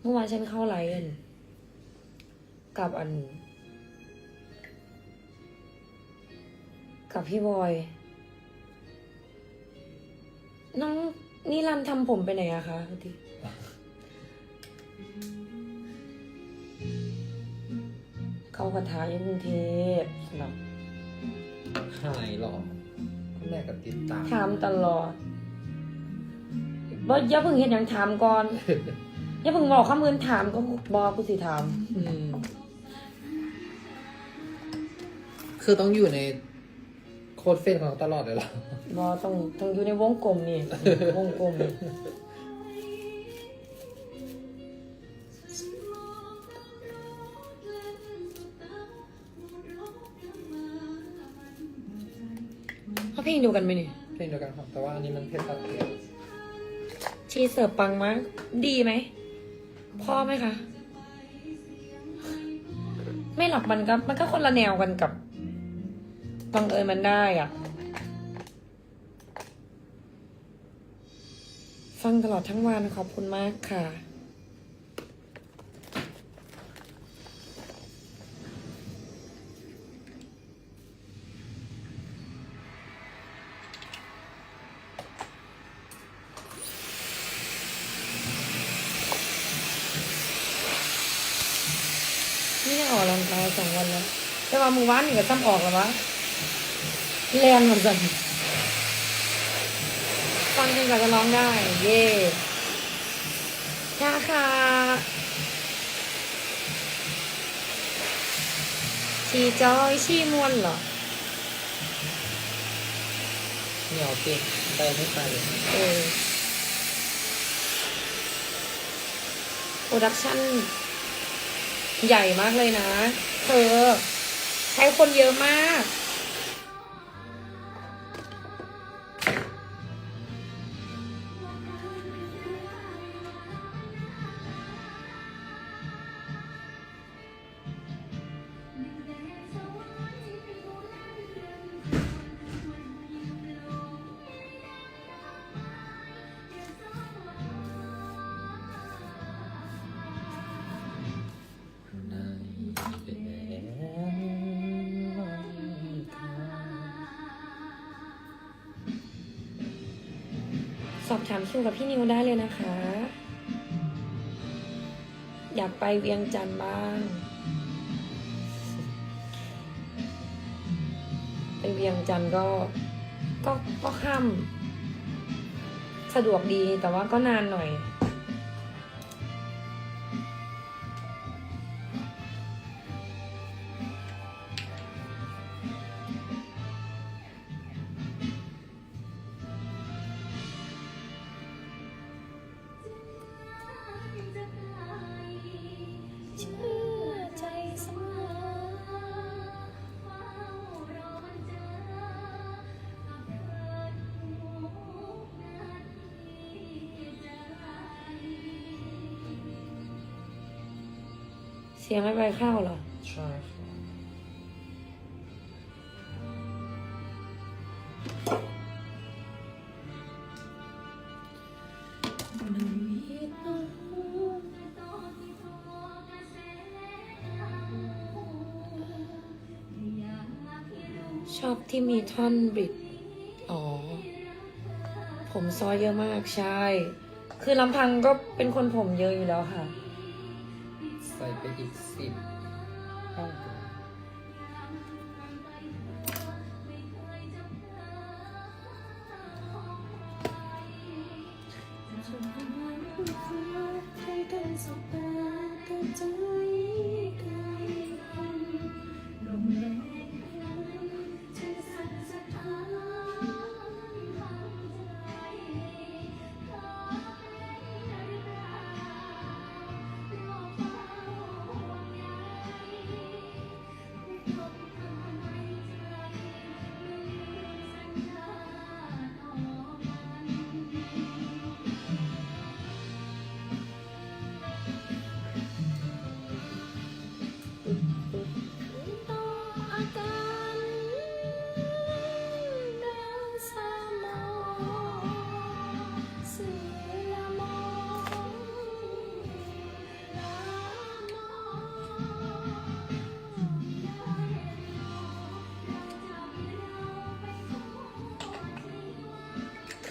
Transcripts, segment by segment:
เมื่อวานฉันเข้าไลฟ์อันกับอัน กับพี่บอย น้องนิรันดร์ทำผมไปไหนอะคะพอดีเข้ากระทาอยู่กรุงเทพสำหรับหายหรอคุณแม่กับติดตามถามตลอดบ่อย่าเพิ่งเห็นอย่างถามก่อน อย่าเพิ่งบอกคำอื่นถามก็บอกกูสิถาม อืม คือต้องอยู่ในโค้ดเฟซของเราตลอดเลยเหรอ บอต้องต้องอยู่ในวงกลมนี่ วงกลมเขาเพลงเดียวกันไหมนี่เพลงเดียวกันครับแต่ว่าอันนี้มันเพชรตัดเดียวชีเสิร์ฟปังมากดีไหม พอไหมคะ ไม่หรอกมันก็มันก็คนละแนวกันกับบังเอิญมันได้อะฟังตลอดทั้งวันขอบคุณมากค่ะ นี่ได้อ อกกำลังกายสองวันแล้วแต่ว่ามือวานนี่ก็ต้องออกแล้ววะแรงเหมือนกันฟังเพลงก็จะร้องได้ เย่ค่ะค่ะชีจอยชีมวนเหรอเหนียวเก่งไปไม่ไปเลยเออโปรดักชั่นใหญ่มากเลยนะ เธอ ใช้คนเยอะมาก ถามคิวกับพี่นิวได้เลยนะคะ อยากไปเวียงจันทร์บ้าง ไปเวียงจันทร์ก็ก็ก็ข้ามสะดวกดีแต่ว่าก็นานหน่อย สียงไม่ไปข้าเหรอ ใช่ครับชอบที่มีท่อนบิด อ๋อ ผมซอยเยอะมากใช่ คือลำพังก็เป็นคนผมเยอะอยู่แล้วค่ะ ใส่ไปอีกสิบ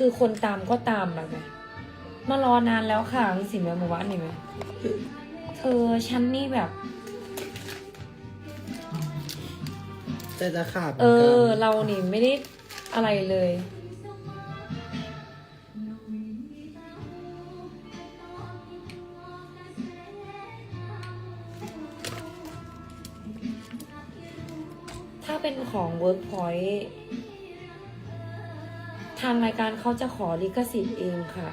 คือคนตามก็ตามแบบไหมมารอนานแล้วค่ะสิแม่มาว่านี่ไหมเธอฉันนี่แบบใจจะขาดหมืเอนกันอ เรานี่ไม่ได้อะไรเลย ถ้าเป็นของ Workpoint ทางรายการเขาจะขอลิขสิทธิ์เองค่ะ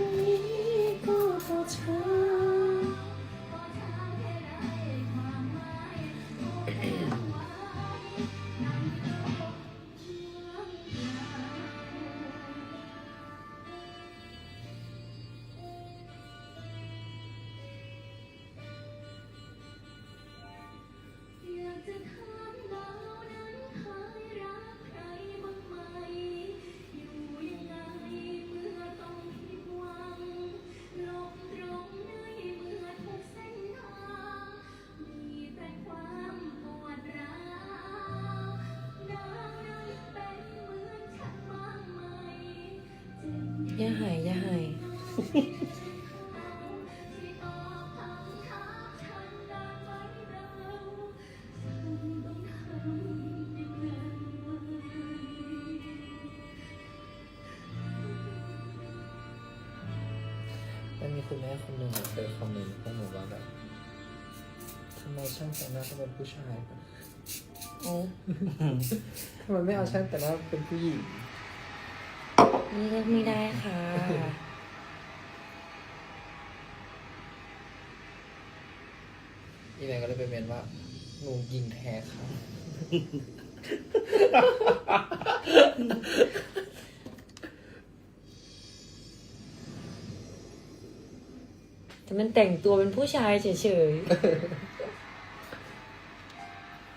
อย อย่าหายอย่าหายที่ตอบคำถามฉันได้ไหมเราฉันต้องทำยังไงมันมีคุณแม่คนหนึ่งอะเคยคอมเมนต์พวกหนูว่าแบบทำไมช่างแต่งหน้าต้องเป็นผู้ชาย โอ้ทำไมไม่เอาช่างแต่งหน้าเป็นผู้หญิงนี่ เลือกไม่ได้ค่ะ อีแมนก็เลยไปเมนว่าหนูยิงแท้ค่ะ แต่มันแต่งตัวเป็นผู้ชายเฉยๆ